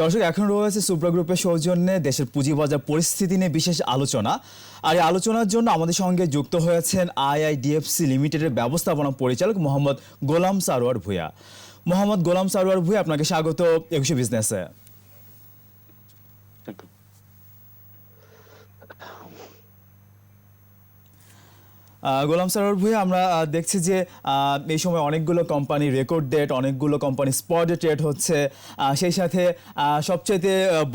দর্শক, এখন রয়েছে সুপ্রা গ্রুপের সৌজন্যে দেশের পুঁজিবাজার পরিস্থিতি নিয়ে বিশেষ আলোচনা। আর এই আলোচনার জন্য আমাদের সঙ্গে যুক্ত হয়েছেন আইআইডিএফসি লিমিটেডের ব্যবস্থাপনা পরিচালক মোহাম্মদ গোলাম সারোয়ার ভূঁইয়া। মোহাম্মদ গোলাম সারোয়ার ভূঁইয়া, আপনাকে স্বাগত একুশে বিজনেসে। গোলাম সারোয়ার ভুঁইয়া আমরা দেখছি যে এই সময় অনেকগুলো কোম্পানি রেকর্ড ডেট অনেকগুলো কোম্পানি স্পট ট্রেড হচ্ছে। সেই সাথে আহ,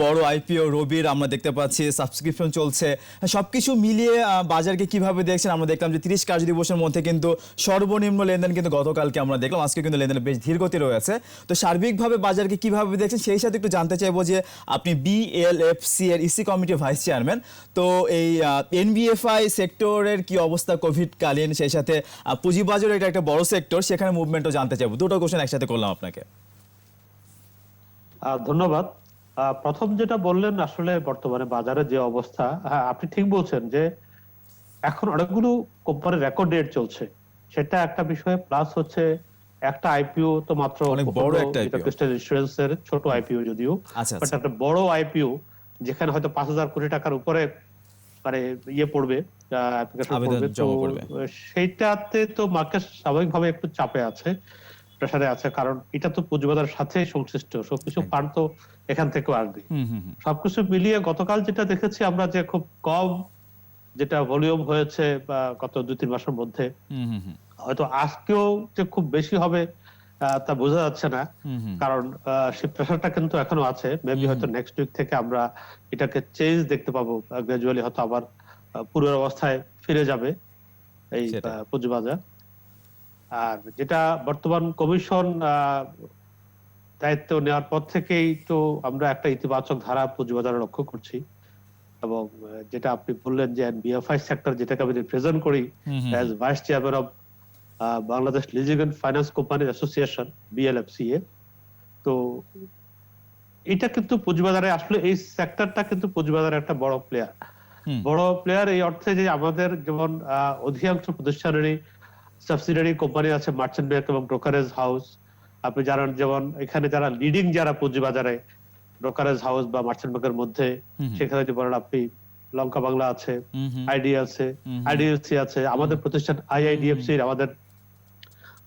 বড় আইপিও রবির আমরা দেখতে পাচ্ছি সাবস্ক্রিপশন চলছে। সব কিছু মিলিয়ে বাজারকে কীভাবে দেখছেন? আমরা দেখলাম যে তিরিশ কার্য দিবসের মধ্যে কিন্তু সর্বনিম্ন লেনদেন কিন্তু গতকালকে আমরা দেখলাম। আজকে কিন্তু লেনদেন বেশ ধীরগতি রয়েছে। তো সার্বিকভাবে বাজারকে কীভাবে দেখছেন? সেই সাথে একটু জানতে চাইব যে আপনি বিএলএফসি এর ইসি কমিটির ভাইস চেয়ারম্যান তো এই এনবিএফআই সেক্টরের কি অবস্থা? কোভিডকালীন সেই সাথে পুঁজিবাজার এটা একটা বড় সেক্টর সেখানে মুভমেন্টও জানতে চাইব। দুটো কোশ্চেন একসাথে করলাম আপনাকে। ধন্যবাদ। প্রথম যেটা বললেন আসলে বর্তমানে বাজারে যে অবস্থা হ্যাঁ আপনি ঠিক বলছেন যে এখন অনেকগুলো কোম্পানির রেকর্ড ডেট চলছে। সেটা একটা বিষয় প্লাস হচ্ছে একটা আইপিও তো মাত্র অনেক বড় একটা ক্রিস্টাল ইন্স্যুরেন্সের ছোট আইপিও যদিও। আচ্ছা, বাট আচ্ছা। একটা বড় আইপিও যেখানে হয়তো পাঁচ হাজার কোটি টাকার উপরে মানে ইয়ে পড়বে। সেইটাতে তো মার্কেট স্বাভাবিকভাবে একটু চাপে আছে প্রেসারে আছে কারণ এটা তো পুঁজিবাজারের সাথে সংশ্লিষ্ট। সবকিছু একদম। তো এখান থেকেও আসবে সবকিছু মিলিয়ে গতকাল যেটা দেখেছি আমরা যে খুব কম যেটা ভলিউম হয়েছে বা গত দুই তিন মাসের মধ্যে হয়তো আজকেও যে খুব বেশি হবে তা বোঝা যাচ্ছে না। কারণ সেই প্রেশারটা কিন্তু এখনও আছে। মেবি হয়তো নেক্সট উইক থেকে আমরা এটাকে চেঞ্জ দেখতে পাবো। গ্রাজুয়ালি হয়তো আবার পূর্বের অবস্থায় ফিরে যাবে এই পুঁজিবাজার। আর যেটা বর্তমান কমিশন আহ, দায়িত্ব নেওয়ার পর থেকেই তো আমরা একটা ইতিবাচক ধারা পুঁজিবাজারে লক্ষ্য করছি। এবং যেটা আপনি বললেন যে বিএফআই সেক্টর যেটাকে আমি রিপ্রেজেন্ট করি as vice chairman of Bangladesh leasing and finance company association BLFCA তো এটা কিন্তু পুঁজিবাজারে আসলে এই সেক্টরটা কিন্তু পুঁজিবাজারে একটা বড় প্লেয়ার বড় প্লেয়ার এই অর্থে যে আমাদের যেমন অধিকাংশ প্রতিষ্ঠানেরই সাবসিডিয়ারি কোম্পানি আছে মার্চেন্ট ব্যাংক এবং ব্রোকারেজ হাউস আপনি জানেন যেমন এখানে যারা লিডিং যারা পুঁজিবাজারে ব্রোকারেজ হাউস বা মার্চেন্ট ব্যাংকের মধ্যে। সেখানে যে বলেন আপনি লঙ্কা বাংলা আছে। আইডি আছে। আইডিএফসি আছে আমাদের প্রতিষ্ঠান আইআইডিএফসি আমাদের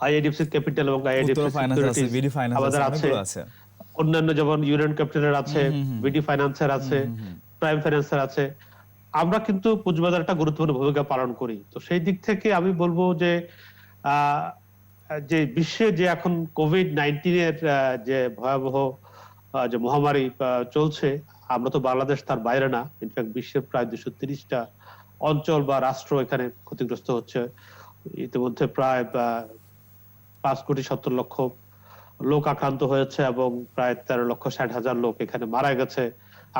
আইআইডিএফসি ক্যাপিটাল এবং আইআইডিএফসি আমাদের আছে অন্যান্য যেমন ইউনিয়ন ক্যাপিটালের আছে। বিডি ফাইন্যান্সের আছে। প্রাইম ফাইন্যান্সের আছে। আমরা কিন্তু পুঁজিবাজার একটা গুরুত্বপূর্ণ ভূমিকা পালন করি। তো সেই দিক থেকে আমি বলব যে যে বিশ্বে যে এখন কোভিড নাইন্টিনের যে ভয়াবহ যে মহামারী চলছে আমরা তো বাংলাদেশ তার বাইরে না। ইনফ্যাক্ট বিশ্বের প্রায় দুশো তিরিশটা অঞ্চল বা রাষ্ট্র এখানে ক্ষতিগ্রস্ত হচ্ছে। ইতিমধ্যে প্রায় পাঁচ কোটি সত্তর লক্ষ লোক আক্রান্ত হয়েছে এবং প্রায় তেরো লক্ষ ষাট হাজার লোক এখানে মারা গেছে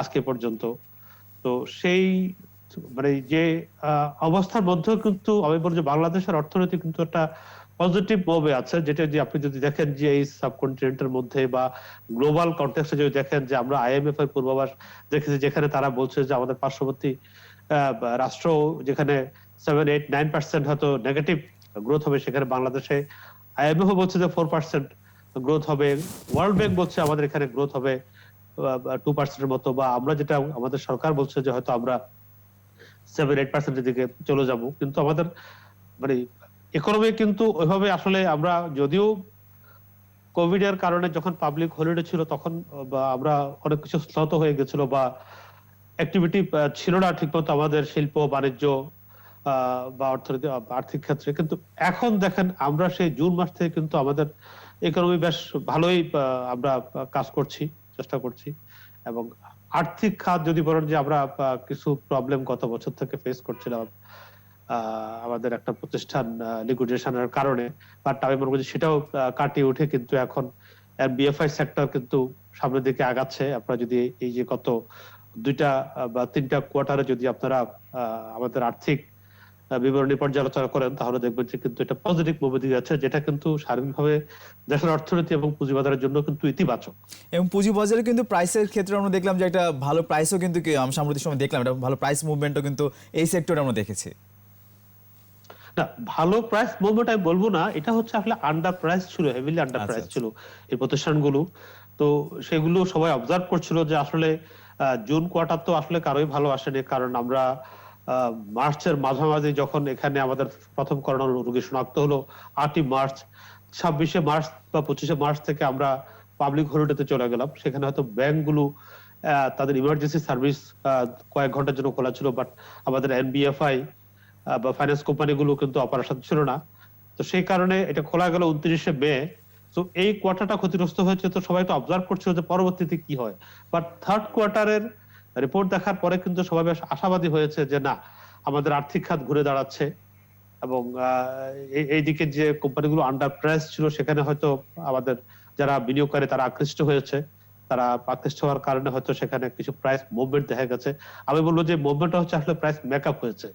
আজকে পর্যন্ত। তো সেই মানে যে অবস্থার মধ্যেও কিন্তু আমি বলব যে বাংলাদেশের অর্থনীতি কিন্তু একটা পজিটিভ মুভে আছে, যেটা যে আপনি যদি দেখেন যে এই সাবকন্টিনেন্টের মধ্যে বা গ্লোবাল কন্টেক্সটে যদি দেখেন যে আমরা আইএমএফ এর পূর্বাভাস দেখেছি যেখানে তারা বলছে যে আমাদের পার্শ্ববর্তী রাষ্ট্র যেখানে সেভেন এইট নাইন পার্সেন্ট হয়তো নেগেটিভ গ্রোথ হবে সেখানে বাংলাদেশে আইএমএফ বলছে যে ফোর পার্সেন্ট গ্রোথ হবে। ওয়ার্ল্ড ব্যাংক বলছে আমাদের এখানে গ্রোথ হবে টু পার্সেন্টের মতো বা আমরা যেটা, আমাদের সরকার বলছে যে হয়তো আমরা সেভেন এইট পার্সেন্টের দিকে চলে যাব। কিন্তু আমাদের মানে ইকোনমি কিন্তু ওইভাবে আসলে আমরা যদিও কোভিড এর কারণে যখন পাবলিক হলিডে ছিল তখন, বা আমরা অনেক কিছু শ্লথ হয়ে গেছিল বা অ্যাক্টিভিটি ছিল না ঠিকমতো আমাদের শিল্প, বাণিজ্য বা অর্থনীতি আর্থিক ক্ষেত্রে। কিন্তু এখন দেখেন, আমরা সেই জুন মাস থেকে কিন্তু আমাদের ইকোনমি বেশ ভালোই আমরা কাজ করছি, চেষ্টা করছি। এবং আর্থিক খাত যদি বলেন যে আমরা কিছু প্রবলেম গত বছর থেকে ফেস করছিলাম আমাদের একটা প্রতিষ্ঠান লিকুইডেশনের কারণে। বাট আমি মনে করি সেটাও কাটিয়ে উঠে কিন্তু এখন বিএফআই সেক্টর কিন্তু সামনের দিকে আগাচ্ছে। আপনারা যদি এই যে গত দুইটা বা তিনটা কোয়ার্টারে যদি আপনারা আমাদের আর্থিক বিবরণী পর্যালোচনা করেন তাহলে দেখবেন যে কিন্তু এটা পজিটিভ মুভি দিয়ে যাচ্ছে যেটা কিন্তু সার্বিকভাবে দেশের অর্থনীতি এবং পুঁজিবাজারের জন্য কিন্তু ইতিবাচক। এবং পুঁজিবাজারে কিন্তু প্রাইসের ক্ষেত্রে আমরা দেখলাম যে একটা ভালো প্রাইসও কিন্তু কি আমরা সাম্প্রতিক সময় দেখলাম একটা ভালো প্রাইস মুভমেন্টও কিন্তু এই সেক্টরে আমরা দেখেছি। না ভালো প্রাইস মুভমেন্ট আমি বলব না এটা হচ্ছে আসলে আন্ডার প্রাইস ছিল হেভিলি আন্ডার প্রাইস। ছিল এই প্রতিষ্ঠানগুলো। তো সেগুলো সবাই অবজার্ভ করছিল যে আসলে জুন কোয়ার্টার তো আসলে কারোই ভালো আসেনি কারণ আমরা মার্চের মাঝামাঝি যখন এখানে আমাদের প্রথম করোনা রোগী শনাক্ত হলো, আটই মার্চ, ছাব্বিশে মার্চ বা পঁচিশে মার্চ থেকে আমরা পাবলিক হলিডেতে চলে গেলাম। সেখানে হয়তো ব্যাংকগুলো তাদের ইমার্জেন্সি সার্ভিস কয়েক ঘণ্টার জন্য খোলা ছিল বাট আমাদের এনবিএফআই বা ফাইন্যান্স কোম্পানিগুলো কিন্তু অপারেশন ছিল না। তো সেই কারণে এটা খোলা গেল উনত্রিশে মে। তো এই কোয়ার্টারটা ক্ষতিগ্রস্ত হয়েছে, তো সবাই তো অবজার্ভ করছিল যে পরবর্তীতে কি হয়। বাট থার্ড কোয়ার্টারের রিপোর্ট দেখার পরে কিন্তু সবাই বেশ আশাবাদী হয়েছে যে না, আমাদের আর্থিক খাত ঘুরে দাঁড়াচ্ছে এবং এইদিকে যে কোম্পানিগুলো আন্ডার প্রেস ছিল সেখানে হয়তো আমাদের যারা বিনিয়োগকারী তারা আকৃষ্ট হয়েছে। তারা আকৃষ্ট হওয়ার কারণে হয়তো সেখানে কিছু প্রাইস মুভমেন্ট দেখা গেছে। আমি বলব যে মুভমেন্টটা হচ্ছে আসলে প্রাইস মেকআপ হয়েছে।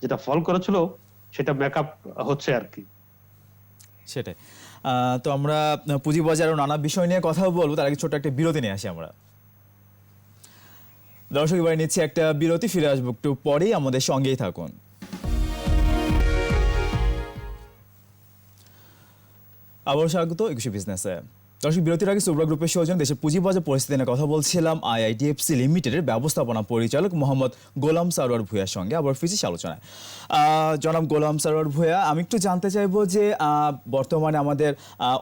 যেটা ফল করেছিল, সেটা মেকআপ হচ্ছে আর কি। সেটাই। তো আমরা পুঁজিবাজার ও নানা বিষয় নিয়ে কথা বলব, তার আগে ছোট্ট একটা বিরতি নিয়ে আসি আমরা। দর্শক, এবারে নিচ্ছি একটা বিরতি, ফিরে আসব একটু পরেই, আমাদের সঙ্গেই থাকুন। আবার স্বাগত একুশে বিজনেসে। দর্শক, বিরতির আগে সুব্রা গ্রুপের সৌজন দেশের পুঁজিবাজার পরিস্থিতি নিয়ে কথা বলছিলাম। আইআইডিএফসি লিমিটেডের ব্যবস্থাপনা পরিচালক মোহাম্মদ গোলাম সারোয়ার ভূঁইয়ার সঙ্গে। আবার ফিজিস আলোচনায় জনাব গোলাম সারোয়ার ভূঁইয়া, আমি একটু জানতে চাইব যে বর্তমানে আমাদের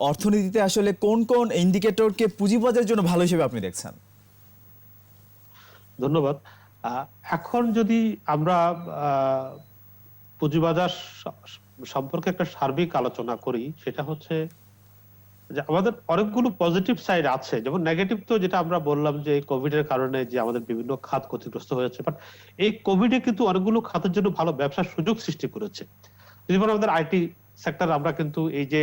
অর্থনীতিতে আসলে কোন কোন ইন্ডিকেটরকে পুঁজিবাজারের জন্য ভালো হিসেবে আপনি দেখছেন? ধন্যবাদ। এখন যদি আমরা পুঁজিবাজার সম্পর্কে একটা সার্বিক আলোচনা করি, সেটা হচ্ছে যে আমাদের অনেকগুলো পজিটিভ সাইড আছে। যেমন নেগেটিভ তো যেটা আমরা বললাম যে কোভিড এর কারণে যে আমাদের বিভিন্ন খাত ক্ষতিগ্রস্ত হয়েছে বাট এই কোভিডে কিন্তু অনেকগুলো খাতের জন্য ভালো ব্যবসার সুযোগ সৃষ্টি করেছে। যেমন আমাদের আইটি সেক্টর আমরা কিন্তু এই যে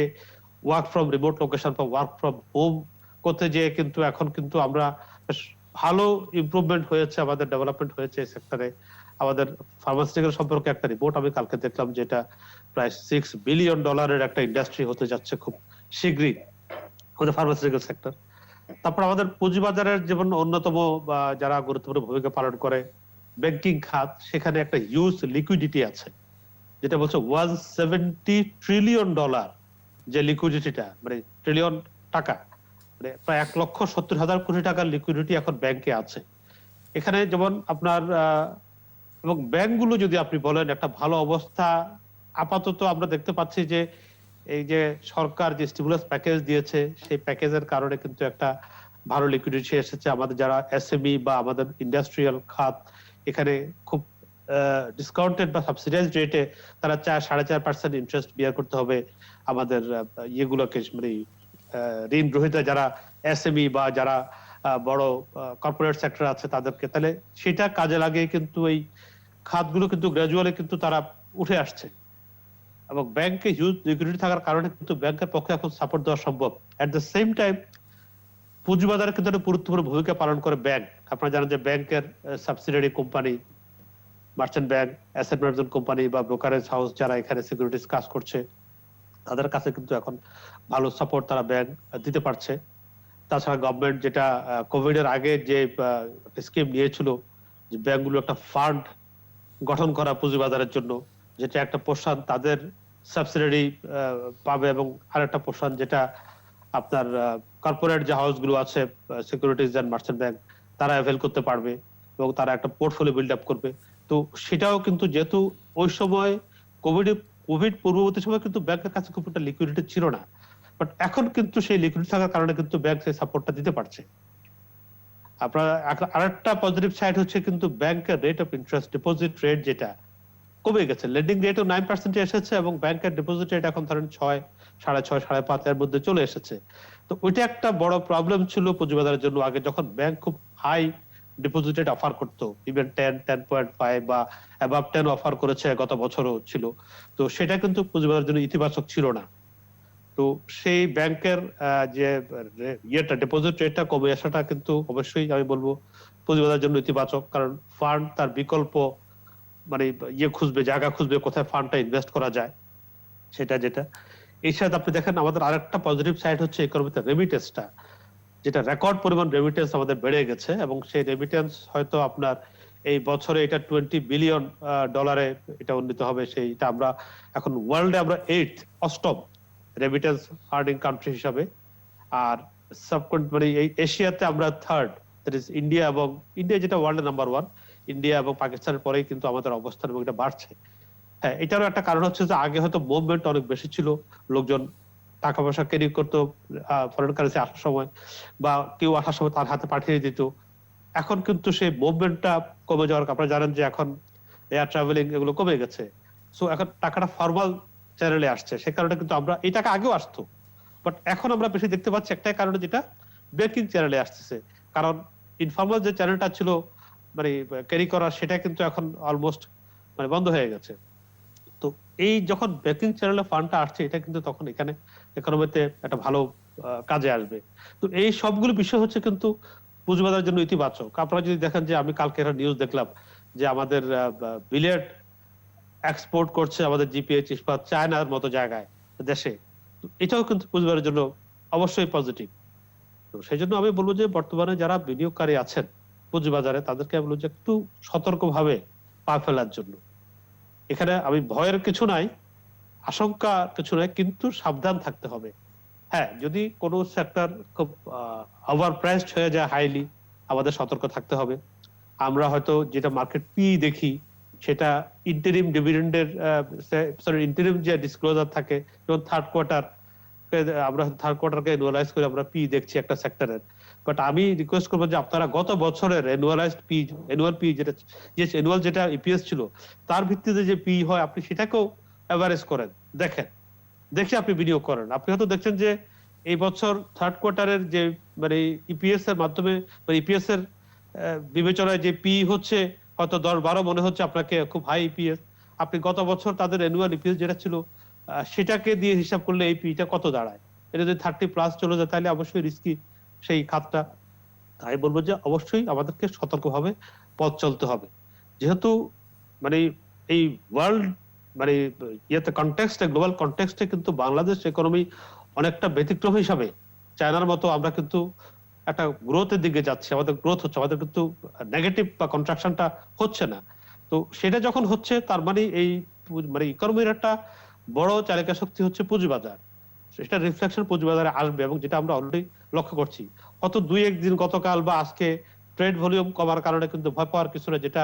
ওয়ার্ক ফ্রম রিমোট লোকেশন বা ওয়ার্ক ফ্রম হোম করতে যেয়ে কিন্তু এখন কিন্তু আমরা ভালো ইমপ্রুভমেন্ট হয়েছে, আমাদের ডেভেলপমেন্ট হয়েছে এই সেক্টরে আমাদের ফার্মাসিউটিক্যাল সম্পর্কে একটা রিপোর্ট আমি কালকে দেখলাম যেটা প্রায় সিক্স বিলিয়ন ডলারের একটা ইন্ডাস্ট্রি হতে যাচ্ছে খুব শীঘ্রই আমাদের ফার্মাসিউটিক্যাল সেক্টর তারপর আমাদের পুঁজিবাজারের যেমন অন্যতম যারা গুরুত্বপূর্ণ ভূমিকা পালন করে ব্যাংকিং খাত, সেখানে একটা হিউজ লিকুইডিটি আছে, যেটা বলছে ওয়ান সেভেন্টি ট্রিলিয়ন ডলার যে লিকুইডিটিটা মানে ট্রিলিয়ন টাকা। মানে প্রায় এক লক্ষ সত্তর হাজার কোটি টাকার লিকুইডিটি এখন ব্যাংকে আছে। এখানে যেমন আপনার এবং ব্যাংকগুলো যদি আপনি বলেন, একটা ভালো অবস্থা, আপাতত আমরা দেখতে পাচ্ছি যে এই যে সরকার যে স্টিমুলাস প্যাকেজ দিয়েছে, সেই প্যাকেজের কারণে কিন্তু একটা ভালো লিকুইডিটি এসেছে। আমাদের যারা এসএমই বা আমাদের ইন্ডাস্ট্রিয়াল খাত, এখানে খুব ডিসকাউন্টেড বা সাবসিডাইজ রেটে তারা চার, সাড়ে চার পার্সেন্ট ইন্টারেস্ট বিয়ার করতে হবে আমাদের ইয়েগুলোকে মানে ঋণ গ্রহীতা যারা এসএমই বা যারা বড় কর্পোরেট সেক্টর আছে তাদেরকে, তাহলে সেটা কাজে লাগিয়ে কিন্তু এই খাতগুলো কিন্তু গ্রাজুয়ালি কিন্তু তারা উঠে আসছে। এবং ব্যাংকে হিউজ লিকুইডিটি থাকার কারণে কিন্তু ব্যাংকের পক্ষে এখন সাপোর্ট দেওয়া সম্ভব। এট দ্য সেম টাইম পুঁজিবাজারে কিন্তু একটা গুরুত্বপূর্ণ ভূমিকা পালন করে ব্যাংক আপনারা জানেন যে ব্যাংকের subsidiary company merchant bank asset management company বা ব্রোকারেজ হাউস যারা এখানে সিকিউরিটিজ কাজ করছে তাদের কাছে কিন্তু এখন ভালো সাপোর্ট তারা ব্যাংক দিতে পারছে। তাছাড়া গভর্নমেন্ট যেটা কোভিড এর আগে যে স্কিম নিয়েছিল যে ব্যাংকগুলো একটা ফান্ড গঠন করা পুঁজিবাজারের জন্য, যেটা একটা পোষণ তাদের সাবসিডারি পাবে এবং আরেকটা পোষণ যেটা আপনার কর্পোরেট যে হাউসগুলো আছে সিকিউরিটিজ অ্যান্ড মার্চেন্ট ব্যাংক তারা অ্যাভেল করতে পারবে এবং তারা একটা পোর্টফোলিও বিল্ড আপ করবে। তো সেটাও কিন্তু যেহেতু ওই সময় কোভিড কোভিড পূর্ববর্তী সময় কিন্তু ব্যাংকের কাছে খুব একটা লিকুইডিটি ছিল না। বাট এখন কিন্তু সেই লিকুইডিটি থাকার কারণে কিন্তু ব্যাংক সেই সাপোর্টটা দিতে পারছে। আপনার আরেকটা পজিটিভ সাইড হচ্ছে কিন্তু ব্যাংকের rate of interest deposit rate যেটা কমে গেছে। লেন্ডিং রেটও নাইন এসেছে এবং ব্যাংকের ডিপোজিট রেট এখন ধরেন ছয়, সাড়ে ছয়, সাড়ে মধ্যে চলে এসেছে। তো ওইটা একটা বড় প্রবলেম ছিল পুঁজিবাজারের জন্য। আগে যখন ব্যাংক খুব হাই ডিপোজিট রেট অফার করতো even ten ten point five বা অ্যাবাভ টেন অফার করেছে গত বছরও ছিল। তো সেটা কিন্তু পুঁজিবাজারের জন্য ইতিবাচক ছিল না। তো সেই ব্যাংকের যে ইয়েটা ডিপোজিট রেটটা কমে আসাটা কিন্তু অবশ্যই আমি বলব পুঁজিবাজারের জন্য ইতিবাচক, কারণ ফান্ড তার বিকল্প মানে ইয়ে খুঁজবে, জায়গা খুঁজবে, কোথায় ফান্ডটা ইনভেস্ট করা যায়, সেটা যেটা। এই সাথে আপনি দেখেন, আমাদের আরেকটা পজিটিভ সাইড হচ্ছে ইকোনমিতে রেমিটেন্সটা যেটা রেকর্ড পরিমাণ রেমিটেন্স আমাদের বেড়ে গেছে এবং সেই রেমিটেন্স হয়তো আপনার এই বছরে এটা টোয়েন্টি বিলিয়ন ডলারে এটা উন্নীত হবে। সেইটা আমরা এখন ওয়ার্ল্ডে আমরা এইট অষ্টম রেমিটেন্স আর্নিং কান্ট্রি হিসাবে। আর সাবকন্ট মানে এই এশিয়াতে আমরা থার্ড দ্যাট ইজ ইন্ডিয়া এবং ইন্ডিয়া যেটা ওয়ার্ল্ডের নাম্বার ওয়ান ইন্ডিয়া এবং পাকিস্তানের পরেই কিন্তু আমাদের অবস্থান এবং এটা বাড়ছে। হ্যাঁ এটারও একটা কারণ হচ্ছে যে আগে হয়তো মুভমেন্ট অনেক বেশি ছিল, লোকজন টাকা পয়সা ক্যারি করতো ফরেন কারেন্সি আসার সময় বা কেউ আসার সময় তার হাতে পাঠিয়ে দিত। এখন কিন্তু সেই মুভমেন্টটা কমে যাওয়ার আপনারা জানেন যে এখন এয়ার ট্রাভেলিং এগুলো কমে গেছে। সো এখন টাকাটা ফর্মাল চ্যানেলে আসছে। সে কারণে কিন্তু আমরা, এই টাকা আগেও আসতো। বাট এখন আমরা বেশি দেখতে পাচ্ছি একটাই কারণে যেটা ব্যাংকিং চ্যানেলে আসতেছে। কারণ ইনফর্মাল যে চ্যানেলটা ছিল মানে ক্যারি করা, সেটা কিন্তু এখন অলমোস্ট মানে বন্ধ হয়ে গেছে। তো এই যখন ব্যাংকিং চ্যানেলে ফান্ডটা আসছে, এটা কিন্তু তখন এখানে ইকোনমিতে একটা ভালো কাজে আসবে। তো এই সবগুলো বিষয় হচ্ছে কিন্তু পুঁজিবাজারের জন্য ইতিবাচক। আপনারা যদি দেখেন যে আমি কালকে একটা নিউজ দেখলাম যে আমাদের বিলেট এক্সপোর্ট করছে আমাদের জিপিএইচ ইস্পাত চায়নার মতো জায়গায়, দেশে। এটাও কিন্তু পুঁজিবাজারের জন্য অবশ্যই পজিটিভ তো সেই জন্য আমি বলব যে বর্তমানে যারা বিনিয়োগকারী আছেন পুঁজিবাজারে, তাদেরকে আমি বলব যে একটু সতর্কভাবে পা ফেলার জন্য। এখানে আমি ভয়ের কিছু নাই, আশঙ্কা কিছু নাই, কিন্তু সাবধান থাকতে হবে। হ্যাঁ যদি কোনো সেক্টর খুব ওভার প্রাইসড হয়ে যায় হাইলি আমাদের সতর্ক থাকতে হবে। আমরা হয়তো যেটা মার্কেট পি দেখি, সেটা ইন্টারিম ডিভিডেন্ডের সরি ইন্টারিম যে ডিসক্লোজার থাকে, যেমন থার্ড কোয়ার্টার আমরা থার্ড কোয়ার্টারকে অ্যানুয়ালাইজ করে আমরা পি দেখছি একটা সেক্টরের বাট আমি রিকোয়েস্ট করব যে আপনারা গত বছরের অ্যানুয়ালাইজড পি অ্যানুয়াল পি যেটা, যে অ্যানুয়াল যেটা ইপিএস ছিল, তার ভিত্তিতে যে পি হয়, আপনি সেটাকেও অ্যাভারেজ করেন। দেখেন, দেখে আপনি বিনিয়োগ করেন। আপনি হয়তো দেখছেন যে এই বছর থার্ড কোয়ার্টারের যে মানে ইপিএস এর মাধ্যমে মানে ইপিএস এর বিবেচনায় যে পি হচ্ছে, হয়তো দশ বারো মনে হচ্ছে আপনাকে খুব হাই ইপিএস আপনি গত বছর তাদের অ্যানুয়াল ইপিএস যেটা ছিল সেটাকে দিয়ে হিসাব করলে এই পিটা কত দাঁড়ায়? এটা যদি থার্টি প্লাস চলে যায়, তাহলে অবশ্যই রিস্কি সেই খাতটা। তাই বলব যে অবশ্যই আমাদেরকে সতর্কভাবে পথ চলতে হবে। যেহেতু মানে এই ওয়ার্ল্ড মানে ইয়েতে কন্টেক্সটে গ্লোবাল কন্টেক্সটে কিন্তু বাংলাদেশ ইকোনমি অনেকটা ব্যতিক্রম হিসাবে চায়নার মতো আমরা কিন্তু একটা গ্রোথের দিকে যাচ্ছি, আমাদের গ্রোথ হচ্ছে, আমাদের কিন্তু নেগেটিভ বা কন্ট্রাকশনটা হচ্ছে না। তো সেটা যখন হচ্ছে, তার মানে এই মানে ইকোনমির একটা বড় চালিকা শক্তি হচ্ছে পুঁজিবাজার। সেটা রিফ্লেকশন পুঁজিবাজারে আসবে এবং যেটা আমরা অলরেডি লক্ষ্য করছি। গত দুই একদিন গতকাল বা আজকে ট্রেড ভলিউম কমার কারণে কিন্তু ভয় পাওয়ার কিছু না যেটা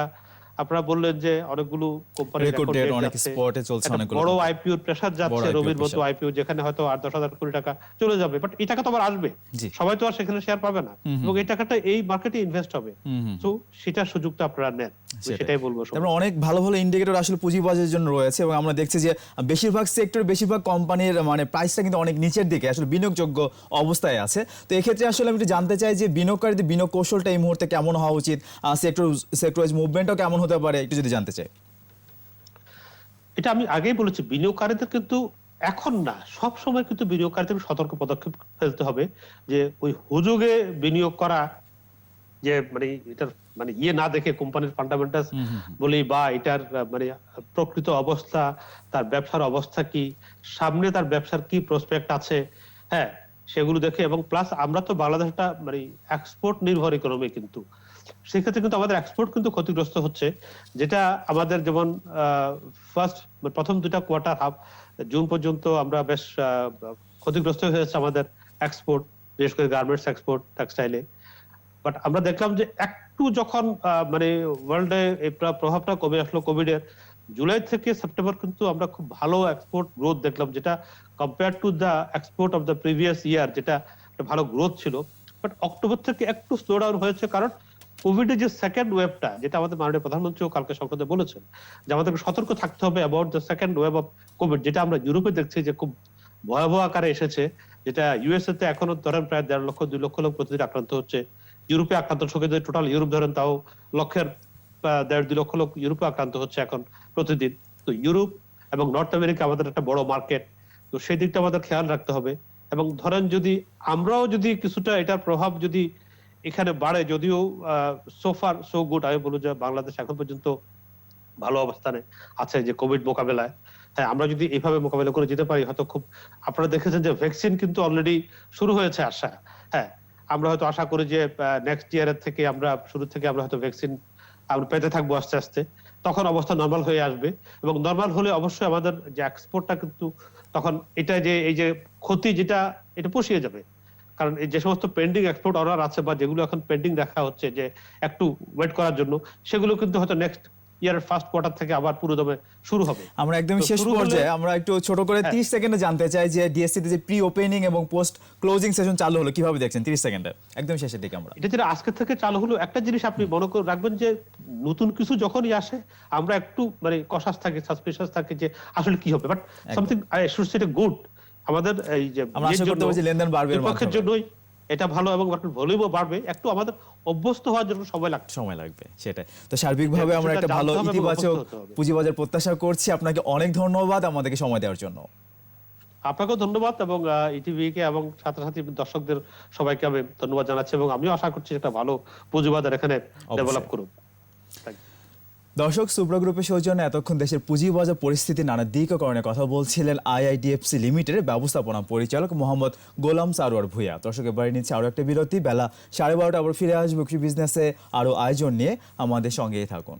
আপনারা বললেন যে অনেকগুলো কোম্পানি রেকর্ড ডেট অনেক স্পটে চলছে অনেকগুলো বড় আইপিও প্রেসার যাচ্ছে রবির মতো আইপিও যেখানে হয়তো আট দশ হাজার কোটি টাকা চলে যাবে বাট এই টাকা তো আবার আসবে। সবাই তো আর সেখানে শেয়ার পাবে না। এবং এই টাকাটা এই মার্কেটে ইনভেস্ট হবে। তো সেটার সুযোগটা আপনারা নেন। সেটাই। সেটাই বলব তারপরে অনেক ভালো ভালো ইন্ডিকেটর আসলে পুঁজিবাজারের জন্য রয়েছে এবং আমরা দেখছি যে বেশিরভাগ সেক্টর বেশিরভাগ কোম্পানির মানে প্রাইসটা কিন্তু অনেক নিচের দিকে আসলে বিনিয়োগযোগ্য অবস্থায় আছে। তো এক্ষেত্রে আসলে আমি একটু জানতে চাই যে বিনিয়োগকারীদের বিনিয়োগ কৌশলটা এই মুহূর্তে কেমন হওয়া উচিত? সেক্টর সেক্টর ওয়াইজ মুভমেন্টও কেমন হতে পারে একটু যদি জানতে চাই এটা আমি আগেই বলেছি বিনিয়োগকারীদের কিন্তু এখন না সব সময় কিন্তু বিনিয়োগকারীদের সতর্ক পদক্ষেপ ফেলতে হবে যে ওই হুজুগে বিনিয়োগ করা যে মানে এটার মানে ইয়ে না দেখে কোম্পানির হুম। বলি বা এটার মানে প্রকৃত অবস্থা তার ব্যবসার অবস্থা কি সামনে তার ব্যবসার কি প্রসপেক্ট আছে হ্যাঁ সেগুলো দেখে এবং প্লাস আমরা তো বাংলাদেশটা মানে এক্সপোর্ট নির্ভর ইকোনমি কিন্তু সেক্ষেত্রে কিন্তু আমাদের এক্সপোর্ট কিন্তু ক্ষতিগ্রস্ত হচ্ছে, যেটা আমাদের যেমন ফার্স্ট প্রথম দুটা কোয়ার্টার হাফ জুন পর্যন্ত আমরা বেশ ক্ষতিগ্রস্ত হয়েছে আমাদের এক্সপোর্ট বিশেষ করে গার্মেন্টস এক্সপোর্ট টেক্সটাইলে বাট আমরা দেখলাম যে একটু যখন মানে ওয়ার্ল্ডে এই প্রভাবটা কমে আসলো কোভিড এর, জুলাই থেকে সেপ্টেম্বর কিন্তু আমরা খুব ভালো এক্সপোর্ট গ্রোথ দেখলাম, যেটা compare to the export of the previous year যেটা ভালো গ্রোথ ছিল। বাট অক্টোবর থেকে একটু স্লো ডাউন হয়েছে কারণ কোভিড এর যে সেকেন্ড ওয়েভটা যেটা আমাদের মাননীয় প্রধানমন্ত্রীও কালকে সংসদে বলেছেন, যে আমাদেরকে সতর্ক থাকতে হবে about the second wave of covid যেটা আমরা ইউরোপে দেখছি যে খুব ভয়াবহ আকারে এসেছে, যেটা ইউএসএ তে এখনও ধরেন প্রায় দেড় লক্ষ, দুই লক্ষ লোক প্রতিদিন আক্রান্ত হচ্ছে। ইউরোপে আক্রান্ত সংখ্যা যদি টোটাল ইউরোপ ধরেন তাও লক্ষের দেড়, দুই লক্ষ লোক ইউরোপে আক্রান্ত হচ্ছে এখন প্রতিদিন। তো ইউরোপ এবং নর্থ আমেরিকা আমাদের একটা বড় মার্কেট তো সেই দিকটা আমাদের খেয়াল রাখতে হবে। এবং ধরেন যদি আমরাও যদি কিছুটা এটার প্রভাব যদি এখানে বাড়ে যদিও সোফার সো গুড আমি বলব যে বাংলাদেশ এখন পর্যন্ত ভালো অবস্থানে আছে যে কোভিড মোকাবেলায়। হ্যাঁ আমরা যদি এইভাবে মোকাবেলা করে যেতে পারি, হয়তো খুব, আপনারা দেখেছেন যে ভ্যাকসিন কিন্তু অলরেডি শুরু হয়েছে আশা হ্যাঁ আমরা হয়তো আশা করি যে নেক্সট ইয়ারের থেকে আমরা, শুরু থেকে আমরা হয়তো ভ্যাকসিন আমরা পেতে থাকব আস্তে আস্তে। তখন অবস্থা নর্মাল হয়ে আসবে এবং নর্মাল হলে অবশ্যই আমাদের যে এক্সপোর্টটা কিন্তু তখন এটা যে, এই যে ক্ষতি যেটা, এটা পুষিয়ে যাবে। কারণ এই যে সমস্ত পেন্ডিং এক্সপোর্ট অর্ডার আছে বা যেগুলো এখন পেন্ডিং দেখা হচ্ছে যে একটু ওয়েট করার জন্য সেগুলো কিন্তু হয়তো নেক্সট ইয়ারের ফার্স্ট কোয়ার্টার থেকে আবার পুরোদমে শুরু হবে। আমরা একদম শেষ পর্যায়ে আমরা একটু ছোট করে হ্যাঁ। 30 সেকেন্ডে জানতে চাই যে ডিএসসি তে যে প্রি ওপেনিং এবং পোস্ট ক্লোজিং সেশন চালু হলো কীভাবে দেখছেন 30 সেকেন্ডে একদম শেষের দিকে আমরা। এটা যেটা আজকে থেকে চালু হলো একটা জিনিস আপনি মনে করে রাখবেন যে নতুন কিছু যখনই আসে আমরা একটু মানে কষাস থাকি সাসপিশাস থাকি যে আসলে কি হবে। But something I should say good আমাদের এই যে লেনদেন বাড়বে এর বিপক্ষের জন্যই এটা ভালো এবং মার্কেট ভলিউমও বাড়বে একটু আমাদের অভ্যস্ত হওয়ার জন্য সময় লাগছে সময় লাগবে সেটাই। তো সার্বিকভাবে আমরা একটা ভালো ইতিবাচক। পুঁজিবাজার প্রত্যাশা করছি। আপনাকে অনেক ধন্যবাদ আমাদেরকে সময় দেওয়ার জন্য। আপনাকেও ধন্যবাদ এবং ইটিভি কে এবং ছাত্রছাত্রী দর্শকদের সবাইকে আমি ধন্যবাদ জানাচ্ছি এবং আমিও আশা করছি একটা ভালো পুঁজিবাজার এখানে ডেভেলপ you. দর্শক সুব্র গ্রুপের সৌজন্য এতক্ষণ দেশের পুঁজিবাজার পরিস্থিতি নানা দিক কারণে কথা বলছিলেন আইআইডিএফসি লিমিটেডের ব্যবস্থাপনা পরিচালক মোহাম্মদ গোলাম সারোয়ার ভুইয়া। দর্শক, এবারে নিচ্ছে আরও একটা বিরতি। বেলা সাড়ে বারোটা আবার ফিরে আসব বিজনেসে। আরও আয়োজন নিয়ে আমাদের সঙ্গেই থাকুন।